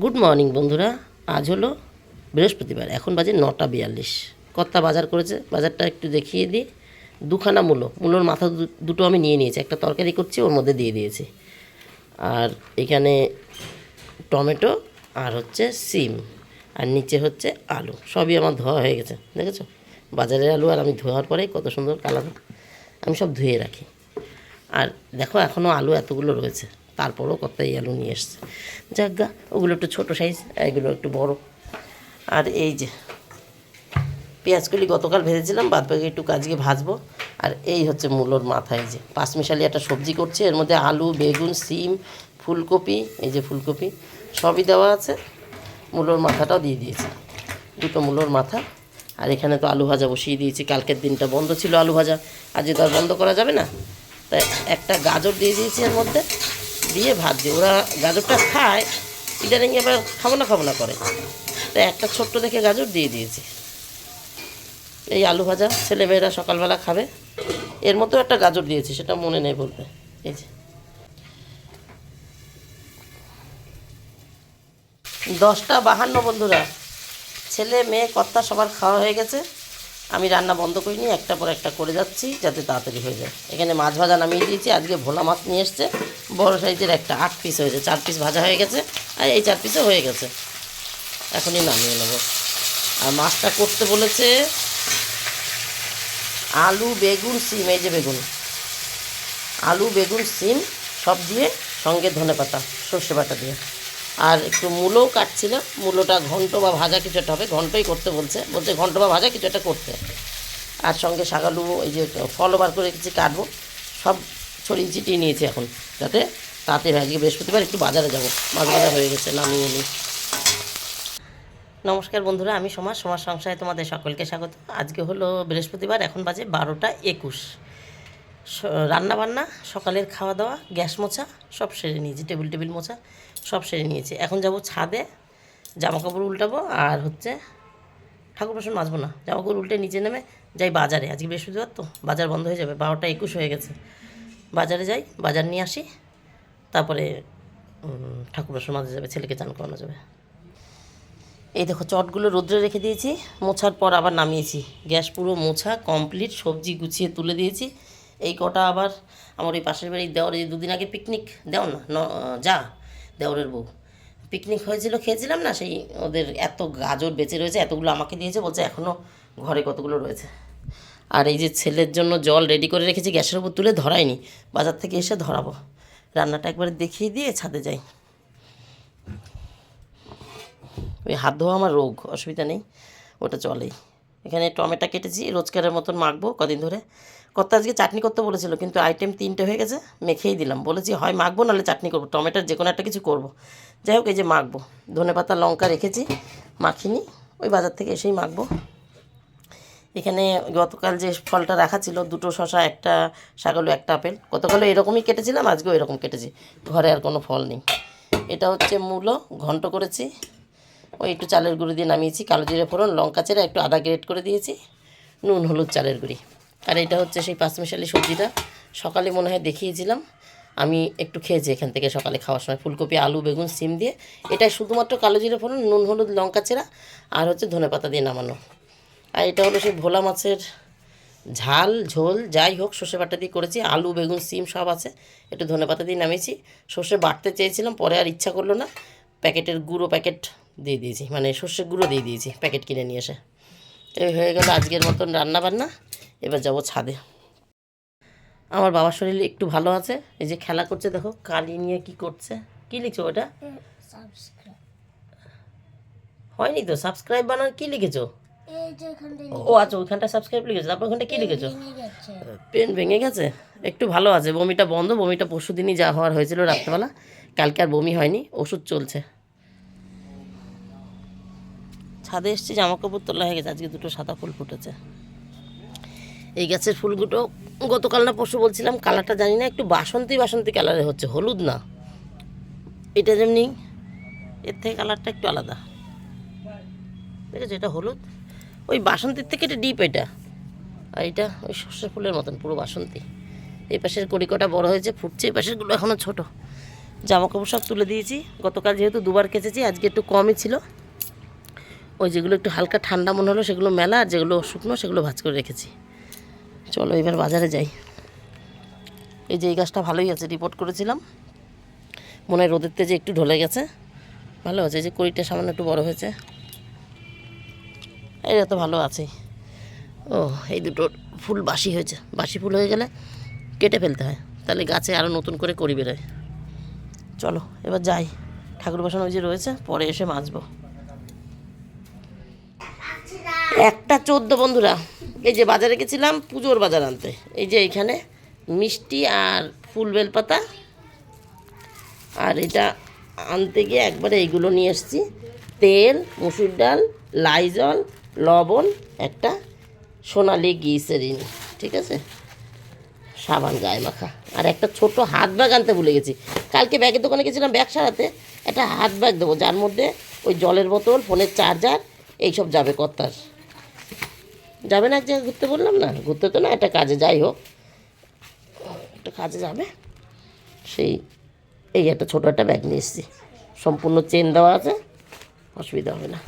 Good morning বন্ধুরা। আজ হলো বৃহস্পতিবার, এখন বাজে নটা বিয়াল্লিশ। কত্তা বাজার করেছে, বাজারটা একটু দেখিয়ে দিই। দুখানা মূলো, মূলোর মাথা দুটো আমি নিয়ে নিয়েছি, একটা তরকারি করছি, ওর মধ্যে দিয়ে দিয়েছি। আর এখানে টমেটো আর হচ্ছে সিম, আর নিচে হচ্ছে আলু, সবই আমার ধোয়া হয়ে গেছে, দেখেছ? বাজারের আলু আর আমি ধোয়ার পরেই কত সুন্দর কালার, আমি সব ধুয়ে রাখি। আর দেখো এখনও আলু এতগুলো রয়েছে। তারপরেও কত আলু নিয়ে এসছে। যাক গা, ওগুলো একটু ছোটো সাইজ এগুলো একটু বড়। আর এই যে, পেঁয়াজগুলি গতকাল ভেজেছিলাম, বাদ বাকি একটু কাজকে ভাজবো। আর এই হচ্ছে মূলোর মাথায় যে পাঁচমিশালি একটা সবজি করছে, এর মধ্যে আলু, বেগুন, সিম, ফুলকপি, এই যে ফুলকপি, সবই দেওয়া আছে। মূলোর মাথাটাও দিয়ে দিয়েছি, দুটো মূলোর মাথা। আর এখানে তো আলু ভাজা বসিয়ে দিয়েছি, কালকের দিনটা বন্ধ ছিল আলু ভাজা, আজকে তো আর বন্ধ করা যাবে না। তাই একটা গাজর দিয়ে দিয়েছি এর মধ্যে দিয়ে ভাজছি ওরা গাজরটা খায়, ইদানিং এবার খাব না খাব না করে। তাই একটা ছোট্ট দেখে গাজর দিয়ে দিয়েছি। এই আলু ভাজা, ছেলেমেয়েরা সকালবেলা খাবে। এর মতো একটা গাজর দিয়েছি, সেটা মনে নেই বলবে এই যে। দশটা বাহান্ন বন্ধুরা, ছেলে, মেয়ে, কর্তা সবার খাওয়া হয়ে গেছে। আমি রান্না বন্ধ করিনি একটা পর একটা করে যাচ্ছি যাতে তাড়াতাড়ি হয়ে যায়। এখানে মাছ ভাজা নামিয়ে দিয়েছি, আজকে ভোলা মাছ নিয়ে এসছে। বড় সাইজের একটা আট পিস হয়েছে, চার পিস ভাজা হয়ে গেছে, আর এই চার পিসও হয়ে গেছে। এখনই নামিয়ে নেব। আর মাছটা করতে বলেছে আলু, বেগুন, সিম, এই যে বেগুন। আলু, বেগুন, সিম সব দিয়ে সঙ্গে ধনে পাতা সর্ষে বাটা দিয়ে। আর একটু মূলও কাটছিল, মূলোটা ঘন্ট বা ভাজা কিছু একটা হবে, ঘন্টই করতে বলছে বলছে ঘন্ট বা ভাজা কিছু একটা করতে। আর সঙ্গে শাকালু এই যে ফলও বার করে কিছু কাটবো। সব ছড়িয়ে ছিটিয়ে নিয়েছি এখন, যাতে তাতে আজকে বৃহস্পতিবার একটু বাজারে যাব। মাছ হয়ে গেছে, নামিয়ে নিই। নমস্কার বন্ধুরা, আমি সমাজ সমাজ সংসারে তোমাদের সকলকে স্বাগত। আজকে হলো বৃহস্পতিবার, এখন বাজে বারোটা একুশ। রান্না বান্না সকালের খাওয়া দাওয়া গ্যাস মোছা, সব সেরে নিয়েছি, টেবিল টেবিল মোছা, সব সেরে নিয়েছি। এখন যাব ছাদে জামা কাপড় উল্টাবো আর হচ্ছে ঠাকুর বাসন মাজবো না। জামা কাপড় উল্টে নিচে নেমে যাই বাজারে। আজকে বৃহস্পতিবার তো, বাজার বন্ধ হয়ে যাবে, বারোটা একুশ হয়ে গেছে। বাজারে যাই, বাজার নিয়ে আসি, তারপরে ঠাকুর বাসন মাজা যাবে, ছেলেকে চান করানো যাবে। এই দেখো চটগুলো রোদ্রে রেখে দিয়েছি, মোছার পর আবার নামিয়েছি। গ্যাস পুরো মোছা, কমপ্লিট, সবজি গুছিয়ে তুলে দিয়েছি। এই কটা আবার আমার ওই পাশের বাড়ির দেওয়ার এই দুদিন আগে পিকনিক দেও না যা, দেওরের বউ। পিকনিক হয়েছিল, খেয়েছিলাম না, সেই ওদের এত গাজর বেঁচে রয়েছে, এতগুলো আমাকে দিয়েছে, বলছে এখনও ঘরে কতগুলো রয়েছে। আর এই যে ছেলের জন্য জল রেডি করে রেখেছি, গ্যাসের উপর তুলে ধরাইনি, বাজার থেকে এসে ধরাবো। রান্নাটা একবার দেখিয়ে দিয়ে ছাদে যাই। ওই হাত ধোয়া আমার রোগ, অসুবিধা নেই, ওটা চলেই। এখানে টমেটো কেটেছি, রোজকারের মতন মাখবো কদিন ধরে। কত আজকে চাটনি করতে বলেছিল, কিন্তু আইটেম তিনটে হয়ে গেছে, মেখেই দিলাম। বলেছি, হয়, মাখবো, নাহলে চাটনি করব। টমেটোর যে কোনো একটা কিছু করব। যাই হোক, এই যে মাখবো। ধনে পাতা, লঙ্কা রেখেছি, মাখিনি, ওই বাজার থেকে এসেই মাখবো। এখানে গতকাল যে ফলটা রাখা ছিল, দুটো শশা একটা সাগলু একটা আপেল। গতকালও এরকমই কেটেছিলাম, আজকেও এরকম কেটেছি। ঘরে আর কোনো ফল নেই। এটা হচ্ছে মূলো, ঘন্ট করেছি। ওই একটু চালের গুঁড়ো দিয়ে নামিয়েছি, কালো জিরে ফোড়ন, লঙ্কা চেরা, একটু আদা গ্রেট করে দিয়েছি, নুন, হলুদ, চালের গুঁড়ি। আর এটা হচ্ছে সেই পাঁচমিশালি সবজিটা। সকালে মনে হয় দেখিয়েছিলাম, আমি একটু খেয়েছি এখান থেকে সকালে খাওয়ার সময়। ফুলকপি, আলু, বেগুন, সিম দিয়ে। এটা শুধুমাত্র কালো জিরে ফোড়ন, নুন, হলুদ, লঙ্কা চেরা আর হচ্ছে ধনে পাতা দিয়ে নামানো। আর এটা হলো সেই ভোলা মাছের ঝাল, ঝোল, যাই হোক, সর্ষে বাটা দিয়ে করেছি। আলু, বেগুন, সিম সব আছে, একটু ধনে পাতা দিয়ে নামিয়েছি। সর্ষে বাটতে চেয়েছিলাম, পরে আর ইচ্ছা করল না। প্যাকেটের গুঁড়ো প্যাকেট দিয়ে দিয়েছি মানে সর্ষের গুঁড়ো দিয়ে দিয়েছি প্যাকেট কিনে নিয়ে এসে। এই হয়ে গেল আজকের মতন রান্না বান্না এবার যাব ছাদে। আমার বাবার শরীর একটু ভালো আছে, এই যে খেলা করছে, দেখো কালি নিয়ে কি করছে। কি লিখছো ওটা? হয়নি তো, সাবস্ক্রাইব বানান কি লিখেছো? ও আচ্ছা ওইখানটা সাবস্ক্রাইব লিখেছো, তারপর ওখানটা কি লিখেছো? পেন ভেঙে গেছে? একটু ভালো আছে, বমিটা বন্ধ, বমিটা পরশু দিনই যা হওয়ার হয়েছিল রাত্রেবেলা, কালকে আর বমি হয়নি, ওষুধ চলছে। ছাদে এসছি জামা কাপড় তোলা হয়ে গেছে। আজকে দুটো সাদা ফুল ফুটেছে। এই গাছের ফুলগুলো গতকাল না পরশু বলছিলাম, কালারটা জানি না, একটু বাসন্তী বাসন্তী কালারে হচ্ছে, হলুদ না। এটা যেমনি, এর থেকে কালারটা একটু আলাদা। দেখেছ, এটা হলুদ? ওই বাসন্তীর থেকে এটা ডিপ এটা। আর এটা ওই সর্ষে ফুলের মতন, পুরো বাসন্তী। এই পাশের কড়িকটা বড় হয়েছে, ফুটছে, এই পাশেরগুলো এখনও ছোটো। জামা কাপড় সব তুলে দিয়েছি। গতকাল যেহেতু দুবার কেচেছি, আজকে একটু কমই ছিল। ওই যেগুলো একটু হালকা ঠান্ডা মনে হলো, সেগুলো মেলা আর যেগুলো শুকনো, সেগুলো ভাজ করে রেখেছি। চলো এবার বাজারে যাই। এই যে এই গাছটা ভালোই আছে রিপোর্ট করেছিলাম। মনে হয় রোদের তেজে একটু ঢলে গেছে। ভালো আছে, এই যে কড়িটা সামান্য একটু বড় হয়েছে। এটা তো ভালো আছেই। ও, এই দুটো ফুল বাসি হয়েছে। বাসি ফুল হয়ে গেলে কেটে ফেলতে হয়। তাহলে গাছে আরও নতুন করে করি বেরোয়। চলো, এবার যাই। ঠাকুর বসানো ওই যে রয়েছে, পরে এসে মাজবো। একটা চোদ্দ বন্ধুরা। এই যে বাজারে গেছিলাম পুজোর বাজার আনতে। এই যে এইখানে মিষ্টি আর ফুল বেলপাতা। আর এটা আনতে গিয়ে একবারে এইগুলো নিয়ে এসেছি। তেল, মুসুর ডাল, লাইজল, লবণ, একটা সোনালি গ্লিসারিন, ঠিক আছে? সাবান গায়ে মাখা। আর একটা ছোট হাত ব্যাগ আনতে ভুলে গেছি। কালকে ব্যাগের দোকানে গেছিলাম ব্যাগ সারাতে। একটা হাত ব্যাগ দেবো, যার মধ্যে ওই জলের বোতল, ফোনের চার্জার, এইসব যাবে কর্তার। যাবে না এক জায়গায় ঘুরতে বললাম না, ঘুরতে তো না, একটা কাজে যাই হোক। একটা কাজে যাবে। সেই, এই একটা ছোটো একটা ব্যাগ নিয়ে এসেছি। সম্পূর্ণ চেন দেওয়া আছে, অসুবিধা হবে না।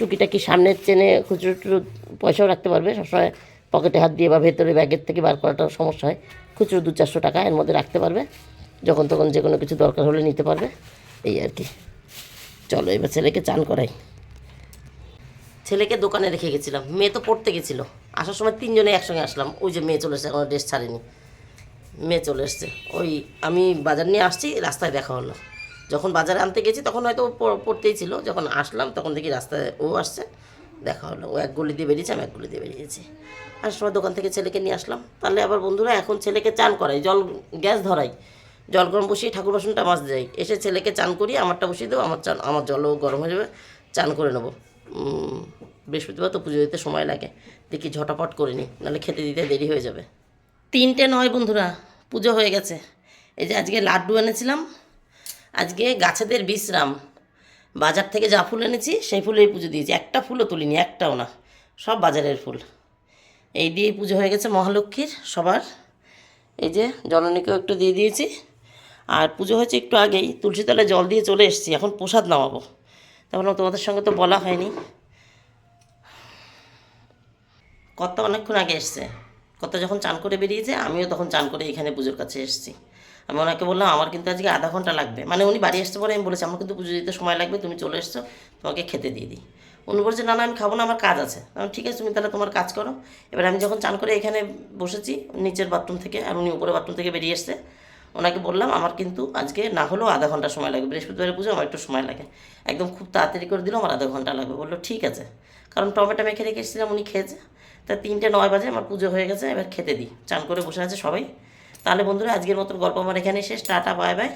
টুকিটাকি সামনের চেনে খুচরো টুচরো পয়সাও রাখতে পারবে, সবসময় পকেটে হাত দিয়ে বা ভেতরে ব্যাগের থেকে বার করাটা সমস্যা হয়। খুচরো দু চারশো টাকা এর মধ্যে রাখতে পারবে, যখন তখন যে কোনো কিছু দরকার হলে নিতে পারবে, এই আর কি। চলো, এবার ছেলেকে চান করাই। ছেলেকে দোকানে রেখে গেছিলাম। মেয়ে তো পড়তে গেছিল। আসার সময় তিনজনে একসঙ্গে আসলাম। ওই যে মেয়ে চলে এসেছে, এখনও ড্রেস ছাড়েনি। মেয়ে চলে এসছে। ওই আমি বাজার নিয়ে আসছি, রাস্তায় দেখা হলো। যখন বাজারে আনতে গেছি, তখন হয়তো পড়তেই ছিল। যখন আসলাম, তখন দেখি রাস্তায় ও আসছে, দেখা হলো। ও এক গলি দিয়ে বেরিয়েছে, আমি এক গলি দিয়ে বেরিয়েছি। আসার সময় দোকান থেকে ছেলেকে নিয়ে আসলাম। তাহলে আবার বন্ধুরা, এখন ছেলেকে চান করাই। জল, গ্যাস ধরাই। জল গরম বসিয়ে ঠাকুর বাসনটা মাছ যাই। এসে ছেলেকে চান করি আমারটা বসিয়ে দেবো, আমার চান, আমার জলও গরম হয়ে যাবে, চান করে নেব। বৃহস্পতিবার তো পুজো দিতে সময় লাগে। দেখি ঝটাপট করে নিই, নাহলে খেতে দিতে দেরি হয়ে যাবে। তিনটে নয় বন্ধুরা, পুজো হয়ে গেছে। এই যে আজকে লাড্ডু এনেছিলাম, আজকে গাছেদের বিশ্রাম। বাজার থেকে যা ফুল এনেছি, সেই ফুলেই পুজো দিয়েছি। একটা ফুলও তুলিনি, একটাও না, সব বাজারের ফুল। এই দিয়েই পুজো হয়ে গেছে মহালক্ষ্মীর সবার। এই যে জননীকেও একটু দিয়ে দিয়েছি। আর পুজো হয়েছে একটু আগেই, তুলসী তলায় জল দিয়ে চলে এসেছি, এখন প্রসাদ নামাবো। তখন তোমাদের সঙ্গে তো বলা হয়নি। কর্তা অনেকক্ষণ আগে এসছে। কর্তা যখন চান করে বেরিয়েছে, আমিও তখন চান করে এখানে পুজোর কাছে এসেছি। আমি ওনাকে বললাম, আমার কিন্তু আজকে আধা ঘণ্টা লাগবে। মানে উনি বাড়ি আসতে পরে আমি বলেছি, আমার কিন্তু পুজো দিতে সময় লাগবে, তুমি চলে এসছো, তোমাকে খেতে দিয়ে দিই। উনি বলছে, না না, আমি খাব না, আমার কাজ আছে। আমি ঠিক আছে, তুমি তাহলে তোমার কাজ করো। এবার আমি যখন চান করে এখানে বসেছি, নিচের বাথরুম থেকে, আর উনি উপরে বাথরুম থেকে বেরিয়ে এসছে। ওনাকে বললাম, আমার কিন্তু আজকে না হলেও আধা ঘণ্টা সময় লাগবে। বৃহস্পতিবারের পুজো আমার একটু সময় লাগে। একদম খুব তাড়াতাড়ি করে দিলেও আমার আধা ঘণ্টা লাগবে। বলল, ঠিক আছে। কারণ টমেটো মেখে রেখে এসেছিলাম, উনি খেয়েছে। তা তিনটে নয় বাজে আমার পুজো হয়ে গেছে, এবার খেতে দিই। চান করে বসে আছে সবাই। তাহলে বন্ধুরা, আজকের মতন গল্প আমার এখানে শেষ। Tata, bye bye.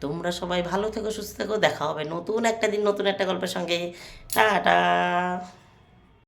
তোমরা সবাই ভালো থেকো, সুস্থ থেকো। দেখা হবে নতুন একটা দিন, নতুন একটা গল্পের সঙ্গে। টাটা।